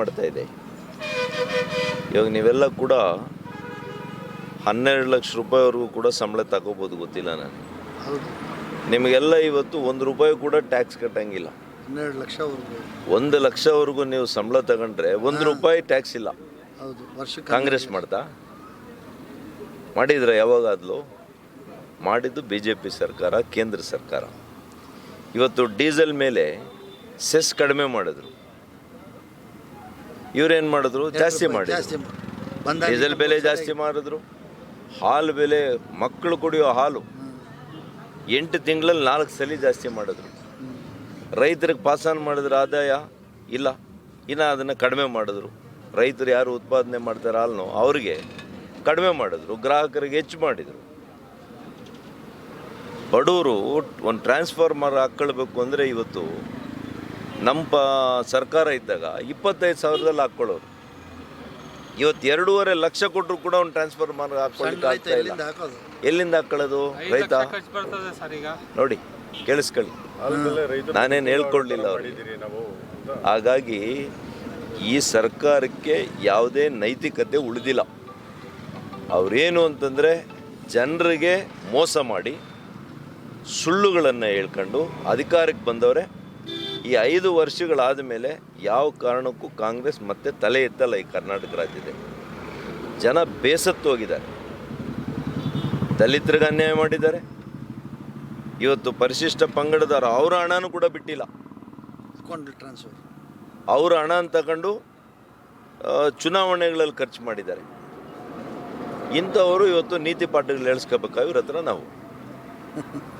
ಮಾಡ್ತಾ ಇದೆ. ಇವಾಗ ನೀವೆಲ್ಲ ಕೂಡ ಹನ್ನೆರಡು ಲಕ್ಷ ರೂಪಾಯಿವರೆಗೂ ಕೂಡ ಸಂಬಳ ತಗೋಬೋದು ಗೊತ್ತಿಲ್ಲ ನಾನು. ನಿಮಗೆಲ್ಲ ಇವತ್ತು ಒಂದು ರೂಪಾಯಿ ಕೂಡ ಟ್ಯಾಕ್ಸ್ ಕಟ್ಟಂಗಿಲ್ಲ. ಹನ್ನೆರಡು ಲಕ್ಷವರೆಗೂ. ಒಂದು ಲಕ್ಷವರೆಗೂ ನೀವು ಸಂಬಳ ತಗೊಂಡ್ರೆ ಒಂದು ರೂಪಾಯಿ ಟ್ಯಾಕ್ಸ್ ಇಲ್ಲ. ಹೌದು. ವರ್ಷಕ್ಕೆ ಕಾಂಗ್ರೆಸ್ ಮಾಡ್ತಾ? ಮಾಡಿದ್ರ ಯಾವಾಗಾದ್ಲು ಮಾಡಿದ್ದು ಬಿ ಜೆ ಪಿ ಸರ್ಕಾರ ಕೇಂದ್ರ ಸರ್ಕಾರ. ಇವತ್ತು ಡೀಸೆಲ್ ಮೇಲೆ ಸೆಸ್ ಕಡಿಮೆ ಮಾಡಿದ್ರು. ಇವ್ರೇನು ಮಾಡಿದ್ರು? ಜಾಸ್ತಿ ಮಾಡಿ ಜಾಸ್ತಿ ಡೀಸೆಲ್ ಬೆಲೆ ಜಾಸ್ತಿ ಮಾಡಿದ್ರು. ಹಾಲು ಬೆಲೆ ಮಕ್ಕಳು ಕುಡಿಯೋ ಹಾಲು. ಎಂಟು ತಿಂಗಳಲ್ಲಿ ನಾಲ್ಕು ಸಲ ಜಾಸ್ತಿ ಮಾಡಿದ್ರು. ರೈತರಿಗೆ ಪಾಸಾನ್ ಮಾಡಿದ್ರೆ ಆದಾಯ ಇಲ್ಲ. ಇನ್ನು ಅದನ್ನು ಕಡಿಮೆ ಮಾಡಿದ್ರು. ರೈತರು ಯಾರು ಉತ್ಪಾದನೆ ಮಾಡ್ತಾರೆ ಹಾಲನ್ನು ಅವ್ರಿಗೆ ಕಡಿಮೆ ಮಾಡಿದ್ರು. ಗ್ರಾಹಕರಿಗೆ ಹೆಚ್ಚು ಮಾಡಿದರು. ಬಡವರು ಒಂದು ಟ್ರಾನ್ಸ್ಫಾರ್ಮರ್ ಹಾಕ್ಕೊಳ್ಬೇಕು ಅಂದರೆ ಇವತ್ತು ನಮ್ಮ ಪ ಸರ್ಕಾರ ಇದ್ದಾಗ ಇಪ್ಪತ್ತೈದು ಸಾವಿರದಲ್ಲಿ ಹಾಕ್ಕೊಳ್ಳೋರು. ಇವತ್ತು ಎರಡೂವರೆ ಲಕ್ಷ ಕೊಟ್ಟರು ಕೂಡ ಒಂದು ಟ್ರಾನ್ಸ್ಫಾರ್ಮರ್ ಹಾಕ್ಕೊಳ್ಳಿಕ್ಕೆ ರೈತ ಆಗ್ತಾ ಇಲ್ಲ. ಎಲ್ಲಿಂದ ಹಾಕೋದು? ಎಲ್ಲಿಂದ ಹಾಕೊಳ್ಳೋದು ರೈತ? ನೋಡಿ ಕೇಳಿಸ್ಕೊಳ್ಳಿ. ನಾನೇನು ಹೇಳ್ಕೊಡ್ಲಿಲ್ಲ ಅವ್ರಿಗೆ. ಹಾಗಾಗಿ ಈ ಸರ್ಕಾರಕ್ಕೆ ಯಾವುದೇ ನೈತಿಕತೆ ಉಳಿದಿಲ್ಲ. ಅವರೇನು ಅಂತಂದರೆ ಜನರಿಗೆ ಮೋಸ ಮಾಡಿ ಸುಳ್ಳುಗಳನ್ನು ಹೇಳ್ಕೊಂಡು ಅಧಿಕಾರಕ್ಕೆ ಬಂದವರೆ. ಈ ಐದು ವರ್ಷಗಳಾದ ಮೇಲೆ ಯಾವ ಕಾರಣಕ್ಕೂ ಕಾಂಗ್ರೆಸ್ ಮತ್ತೆ ತಲೆ ಎತ್ತಲ್ಲ ಈ ಕರ್ನಾಟಕ ರಾಜ್ಯದಲ್ಲಿ. ಜನ ಬೇಸತ್ತೋಗಿದ್ದಾರೆ ದಲಿತರಿಗೆ ಅನ್ಯಾಯ ಮಾಡಿದ್ದಾರೆ. ಇವತ್ತು ಪರಿಶಿಷ್ಟ ಪಂಗಡದವರು ಅವರ ಹಣನೂ ಕೂಡ ಬಿಟ್ಟಿಲ್ಲ. ಟ್ರಾನ್ಸ್ಫರ್ ಅವ್ರ ಹಣ ತಗೊಂಡು ಚುನಾವಣೆಗಳಲ್ಲಿ ಖರ್ಚು ಮಾಡಿದ್ದಾರೆ. ಇಂಥವರು ಇವತ್ತು ನೀತಿ ಪಾಠಗಳು ಹೇಳ್ಸ್ಕೋಬೇಕಾಗಿ ಇವ್ರ ಹತ್ರ ನಾವು.